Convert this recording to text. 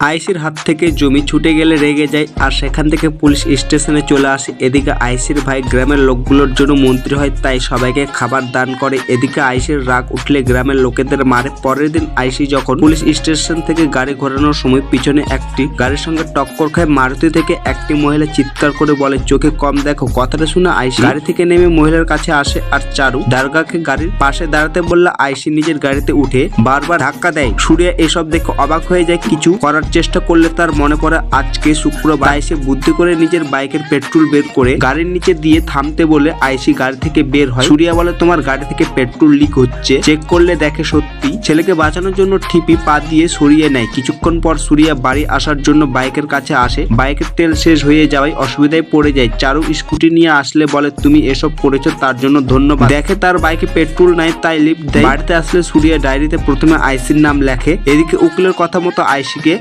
আইসির হাত থেকে জমি ছুটে গেলে রেগে যায় আর সেখান থেকে পুলিশ স্টেশনে চলে আসে। এদিকে আইসির ভাই গ্রামের লোকগুলোর জন্য মন্ত্রী হয়, তাই সবাইকে খাবার দান করে। এদিকে আইসির রাগ উঠলে গ্রামের লোকেদের মারে। পরের দিন আইসি যখন পুলিশ স্টেশন থেকে গাড়ি ঘোরানোর সময় পিছনে একটি গাড়ির সঙ্গে টক্কর খায়, মারুতি থেকে একটি মহিলা চিৎকার করে বলে, চোখে কম দেখো। কথাটা শুনে আইসি গাড়ি থেকে নেমে মহিলার কাছে আসে আর চারু দারগাকে গাড়ির পাশে দাঁড়াতে বললে, আইসি নিজের গাড়িতে উঠে বারবার ধাক্কা দেয়। সুরিয়া এসব দেখে অবাক হয়ে যায়, কিছু করার চেষ্টা করলে তার মনে পড়ে, আজকে শুক্রবার। আইসি বুদ্ধি করে নিজের বাইকের পেট্রোল বের করে গাড়ির নিচে দিয়ে থামতে বলে আইসি গাড়ি থেকে বের হয়। সুরিয়া বলে, তোমার গাড়ি থেকে পেট্রোল লিক হচ্ছে। চেক করলে দেখে সত্যি। ছেলেকে বাঁচানোর জন্য ঠিপি পা দিয়ে সরিয়ে নেয়। কিছুক্ষণ পর সুরিয়া বাড়ি আসার জন্য বাইকের কাছে আসে। বাইকের তেল শেষ হয়ে যাওয়ায় অসুবিধায় পড়ে যায়। চারু স্কুটি নিয়ে আসলে বলে, তুমি এসব করেছ তার জন্য ধন্যবাদ। দেখে তার বাইকে পেট্রোল নাই, তাই লিফট দেয়। বাড়িতে আসলে সুরিয়া ডায়েরিতে প্রথমে আইসির নাম লেখে। এদিকে উকিলের কথা মতো আইসিকে